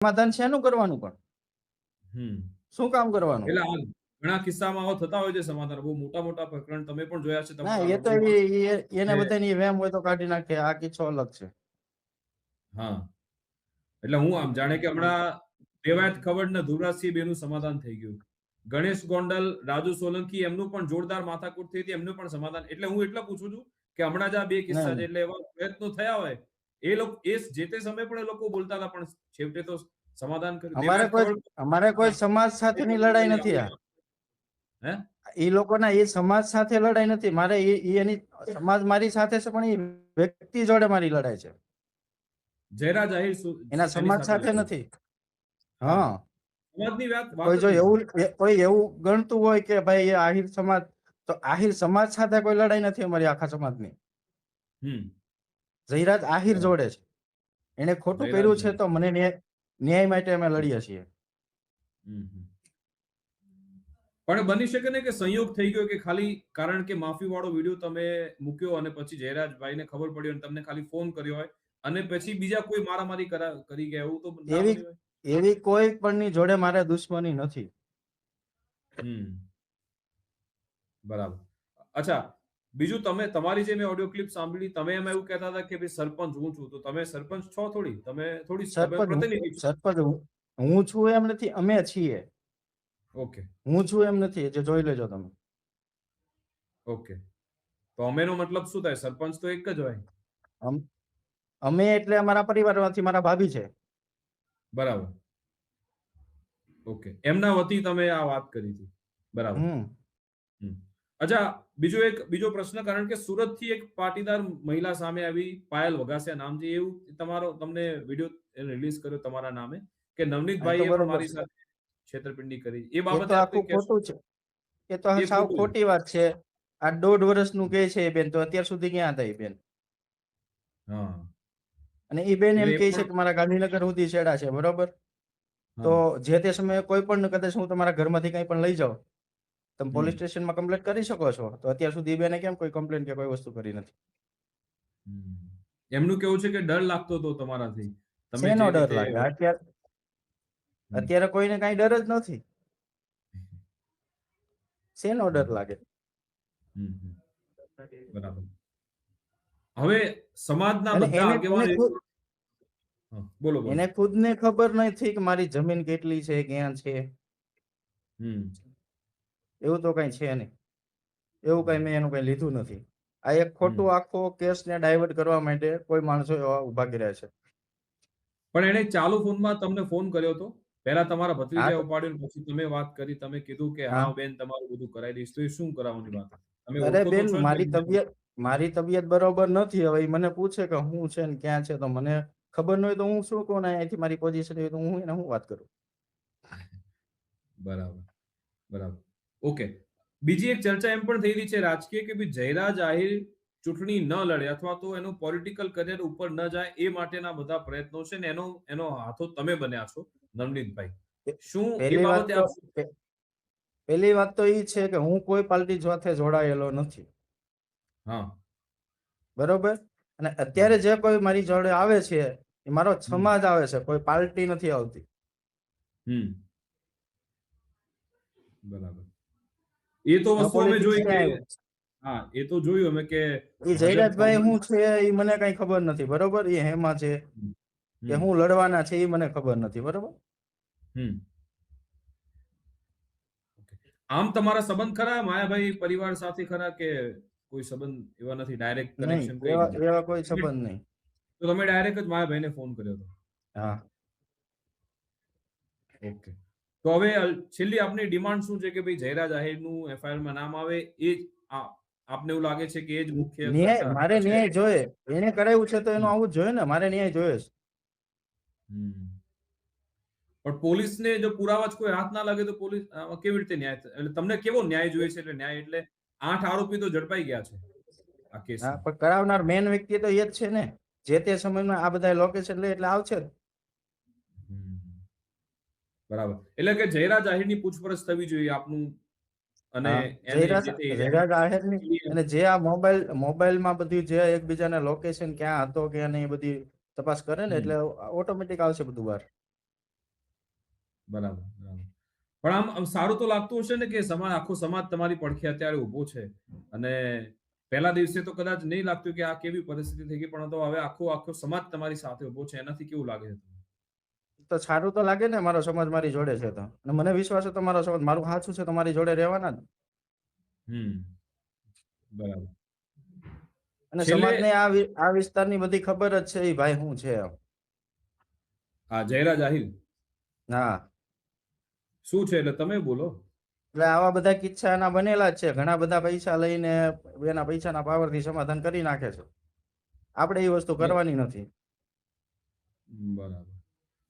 સમાધાન શેનું કરવાનું પણ. શું કામ કરવાનું? એટલે ઘણા કિસ્સામાં આવો થતા હોય છે સમાધાન. બહુ મોટા મોટા પ્રકરણ તમે પણ જોયા છે ના એ તો એને બધાની વેમ હોય તો કાઢી નાખે. આ કિસ્સો અલગ છે. હા. એટલે હું આમ જાણે કે હમણાં દેવાયત ખબર ને ધુવરાજસિંહ બેનું સમાધાન થઈ ગયું. ગણેશ ગોંડલ રાજુ સોલંકી એમનું પણ જોરદાર માથાકૂટ થઈ હતી. એમનું પણ સમાધાન. એટલે હું એટલે પૂછું છું કે હમણાં જ આ બે કિસ્સા છે એટલે એવા પ્રયત્નો થયા હોય એ લોકો એ જે તે સમયે પણ એ લોકો બોલતા હતા પણ છેવટે તો સમાધાન કર્યું અમારે કોઈ અમારે કોઈ સમાજ સાથેની લડાઈ નથી આ. હે એ લોકોના એ સમાજ સાથે લડાઈ નથી. મારે એ- એની સમાજ મારી સાથે છે પણ એ વ્યક્તિ જોડે મારી લડાઈ છે. જયરા જાહેર એના સમાજ સાથે નથી. હા. સમાજની વાત વાત કોઈ જો એવું કોઈ એવું ગણતું હોય કે ભાઈ એ આહિર સમાજ તો આહિર સમાજ સાથે કોઈ લડાઈ નથી અમારી આખા સમાજની. હમ. જયરાજ આહિર જોડે છે. એને ખોટું કર્યું છે તો મને ન્યાય માટે અમે લડીએ છીએ. પણ બની શકે ને કે સંયોગ થઈ ગયો કે ખાલી કારણ કે માફી વાળો વીડિયો તમે મૂક્યો અને પછી જયરાજભાઈને ખબર પડી અને તમને ખાલી ફોન કર્યો હોય અને પછી બીજા કોઈ મારામારી કરી ગયા એવું તો એવી- એવી કોઈ પણની જોડે મારે દુશ્મની નથી. બરાબર. અચ્છા બીજું તમે તમારી જે મેં ઓડિયો ક્લિપ સાંભળી તમે એમાં એવું કહેતા હતા કે ભાઈ સરપંચ હું છું તો તમે સરપંચ છો થોડી? તમે થોડી સરપંચ સરપંચ હું- છું એમ નથી અમે છીએ. ઓકે. હું છું એમ નથી જે જોઈ લેજો તમે. ઓકે. તો અમેનો મતલબ શું થાય? સરપંચ તો એક જ હોય. અમે એટલે અમારા પરિવારમાંથી મારા ભાભી છે. બરાબર. ઓકે. એમના વતી તમે આ વાત કરી હતી. બરાબર. અચ્છા બીજો એક બીજો પ્રશ્ન કારણ કે સુરતથી એક પાટીદાર મહિલા સામે આવી પાયલ વગાસિયા નામ છે. એવું તમારો તમને વીડિયો રિલીઝ કર્યો તમારા નામે કે બરોબર મારી સાથે છેતરપિંડી કરી. એ બાબતે આખું ખોટું છે. એ તો સાવ ખોટી વાત છે. આ દોઢ વર્ષનું કે છે એ બેન તો અત્યાર સુધી ક્યાં હતા એ બેન? હા. અને એ બેન એમ કે કહે છે કે મારા ગાંધીનગર સુધી છેડા છે બરોબર? તો જે તે સમયે કોઈ પણ કદાચ હું તમારા ઘરમાંથી કંઈ પણ લઈ જાઉં તમે પોલીસ સ્ટેશનમાં કમ્પ્લેટ કરી શકો છો. તો અત્યાર સુધી બેને કેમ કોઈ કમ્પ્લેન કે કોઈ વસ્તુ કરી નથી? એમનું કેવું છે કે ડર લાગતો હતો તમારાથી? તમે શેનો ડર લાગે? અત્યારે અત્યારે કોઈને કાંઈ ડર જ નથી. શેનો ડર લાગે. બરાબર. હવે સમાજના બધા એને- આગેવાન એને બોલો. એને ખુદને ખબર નથી કે મારી જમીન કેટલી છે ક્યાં છે? હમ. એવું તો કઈ છે નહીં. એવું કઈ મેં એનું કઈ લીધું નથી. આ એક ખોટું આખો કેસ ને ડાયવર્ટ કરવા માટે કોઈ માણસો એવા ઊભા કર્યા છે. પણ એને ચાલુ ફોનમાં તમને ફોન કર્યો હતો પહેલા તમારા ભત્રીજા ઉપાડ્યો પછી તમે વાત કરી તમે કીધું કે હા. હા બેન તમારું બધું કરાવી દઈશ તો એ શું કરાવવાની વાત? અરે બેન મારી તબિયત મારી તબિયત બરોબર નથી હવે મને પૂછે કે હું છે ને ક્યાં છે તો મને ખબર ન હોય તો હું શું કહું ને અહીંથી મારી પોઝિશન હોય તો હું એને હું વાત કરું. બરાબર બરાબર. ઓકે. બીજી એક ચર્ચા એમ પણ થઈ રહી છે રાજકીય કે ભાઈ જયરાજ આહિર ચૂંટણી ન લડે અથવા તો એનું પોલિટિકલ કરિયર ઉપર ન જાય એ માટેના બધા પ્રયત્નો છે ને એનો એનો હાથો તમે બન્યા છો નવનીતભાઈ શું એ બાબતે પહેલી વાત તો એ છે કે હું કોઈ પાર્ટી સાથે જોડાયેલો નથી. હા. બરોબર? અને અત્યારે જે કોઈ મારી જોડે આવે છે એ મારો સમાજ આવે છે કોઈ પાર્ટી નથી આવતી. હમ. બરાબર. એ તો વસ્તુ અમે જોઈ કે હા એ તો જોયું અમે કે એ જયરાજભાઈ હું છે એ મને કઈ ખબર નથી બરોબર? એ હેમાં છે કે હું લડવાના છે એ મને ખબર નથી બરોબર? હમ. આમ તમારા સંબંધ ખરા? માયાભાઈ પરિવાર સાથે ખરા કે કોઈ સંબંધ એવા નથી? ડાયરેક્ટ કનેક્શન એવા એવા કોઈ સંબંધ નહીં. તો તમે ડાયરેક્ટ જ માયાભાઈને ફોન કર્યો હતો હા. ઓકે તો હવે છેલ્લી આપની ડિમાન્ડ શું છે કે ભાઈ જયરાજ આહિરનું એફઆઈઆરમાં નામ આવે એ જ આપને એવું લાગે છે કે એ જ મુખ્ય ન્યાય મારે? ન્યાય જોઈએ એને કરાવ્યું છે તો એનું આવું જ જોઈએ ને મારે ન્યાય જોઈએ છે હમ. પણ પોલીસને જો પુરાવા જ કોઈ હાથ ના લાગે તો પોલીસ કેવી રીતે ન્યાય એટલે તમને કેવો ન્યાય જોઈએ છે એટલે ન્યાય એટલે આઠ આરોપી તો ઝડપાઈ ગયા છે આ કેસ પણ કરાવનાર મેન વ્યક્તિ તો એ જ છે ને જે તે સમયમાં આ બધા લોકેશન લે એટલે આવશે જ. બરાબર. એટલે કે જયરાજ આહિરની પૂછપરછ થવી જોઈએ આપનું અને જયરાજ આહિરની અને જે આ મોબાઈલ મોબાઈલમાં બધી જે એકબીજાના લોકેશન ક્યાં હતો કે નહીં એ બધી તપાસ કરે ને એટલે ઓટોમેટિક આવશે બધું બહાર. બરાબર બરાબર. પણ આમ આમ સારું તો લાગતું હશે ને કે સમાજ આખો સમાજ તમારી પડખે અત્યારે ઊભો છે. અને પહેલા દિવસે તો કદાચ નહીં લાગતું કે આ કેવી પરિસ્થિતિ થઈ ગઈ પણ તો હવે આખો આખો સમાજ તમારી સાથે ઊભો છે. એનાથી કેવું લાગે છે? તો સારું તો લાગે ને મારો સમાજ મારી જોડે છે તો. અને મને વિશ્વાસ છે તમારો સમાજ મારું સાચું છે તમારી જોડે રહેવાના જ. હમ. બરાબર. અને સમાજને આ આ વિસ્તારની બધી ખબર જ છે એ ભાઈ હું છે હા જયરાજ આહિર. હા. શું છે એટલે તમે બોલો? એટલે આવા બધા કિસ્સા એના બનેલા જ છે. ઘણા બધા પૈસા લઈને એના પૈસાના પાવરથી સમાધાન કરી નાખે છે. આપણે એ વસ્તુ કરવાની નથી. બરાબર.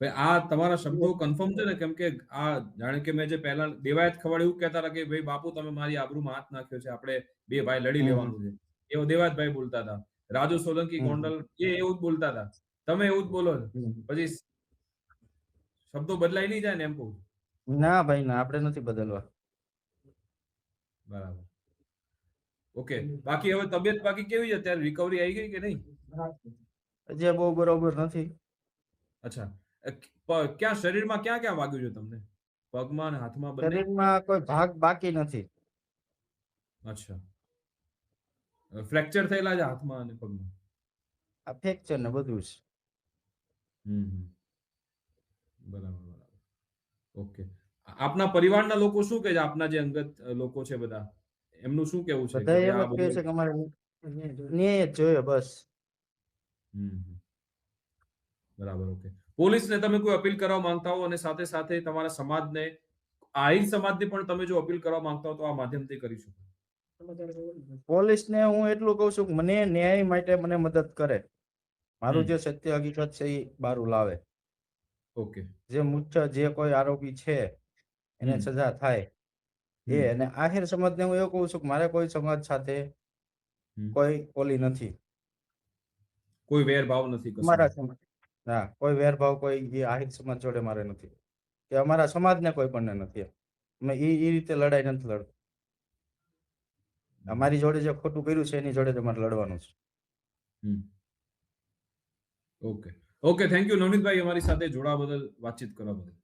આ તમારા શબ્દો કન્ફર્મ છે ને? કેમ કે આ જાણે કે મેં જે પહેલા દેવાયત ખવડ એવું કહેતા હતા કે ભાઈ બાપુ તમે મારી આબરૂમાં હાથ નાખ્યો છે. આપણે બે ભાઈ લડી લેવાનું છે. એવો દેવાયતભાઈ બોલતા હતા. રાજુ સોલંકી ગોંડલ એ એવું જ બોલતા હતા. તમે એવું જ બોલો પછી શબ્દો બદલાઈ નહીં જાય ને એમ કહું ના ભાઈ ના આપણે નથી બદલવા. બરાબર. ઓકે બાકી હવે તબિયત બાકી કેવી છે? અત્યારે રિકવરી આવી ગઈ કે નહીં? હજી બહુ બરોબર નથી. અચ્છા. ક્યાં શરીરમાં ક્યાં ક્યાં વાગ્યું છે તમને? પગમાં અને હાથમાં બંને? શરીરમાં કોઈ ભાગ બાકી નથી. અચ્છા. ફ્રેક્ચર થયેલા છે હાથમાં અને પગમાં? આ ફ્રેક્ચર ને બધું છે હમ. બરાબર બરાબર. ઓકે. આપના પરિવારના લોકો શું કહે છે? આપના જે અંગત લોકો છે બધા એમનું શું કેવું છે? બધા એમ કહે છે કે અમારે ન્યાય જ જોઈએ બસ. હમ. બરાબર ઓકે. પોલીસને તમે કોઈ અપીલ કરવા માંગતા હો અને સાથે સાથે તમારા સમાજને આહિર સમાજને પણ તમે જો અપીલ કરવા માંગતા હો તો આ માધ્યમથી કરી શકો. પોલીસને હું એટલું કહું છું મને ન્યાય માટે મને મદદ કરે. મારું જે સત્ય હકીકત છે એ બારું લાવે. ઓકે. જે મુખ્ય જે કોઈ આરોપી છે એને સજા થાય. એ અને આહિર સમાજને હું એવું કહું છું કે મારે કોઈ સમાજ સાથે કોઈ ઓલી નથી. કોઈ વેરભાવ નથી મારા સમાજ. ના કોઈ વેરભાવ, કોઈ એ આહિર સમાજ જોડે મારે નથી. કે અમારા સમાજને કોઈ પણ નથી અમે એ એ રીતે લડાઈ નથી લડતો. અમારી જોડે જે ખોટું કર્યું છે, એની જોડે તમારે લડવાનું છે. Okay. Okay, thank you Navnitbhai અમારી સાથે જોડાવા બદલ, વાતચીત કરવા બદલ.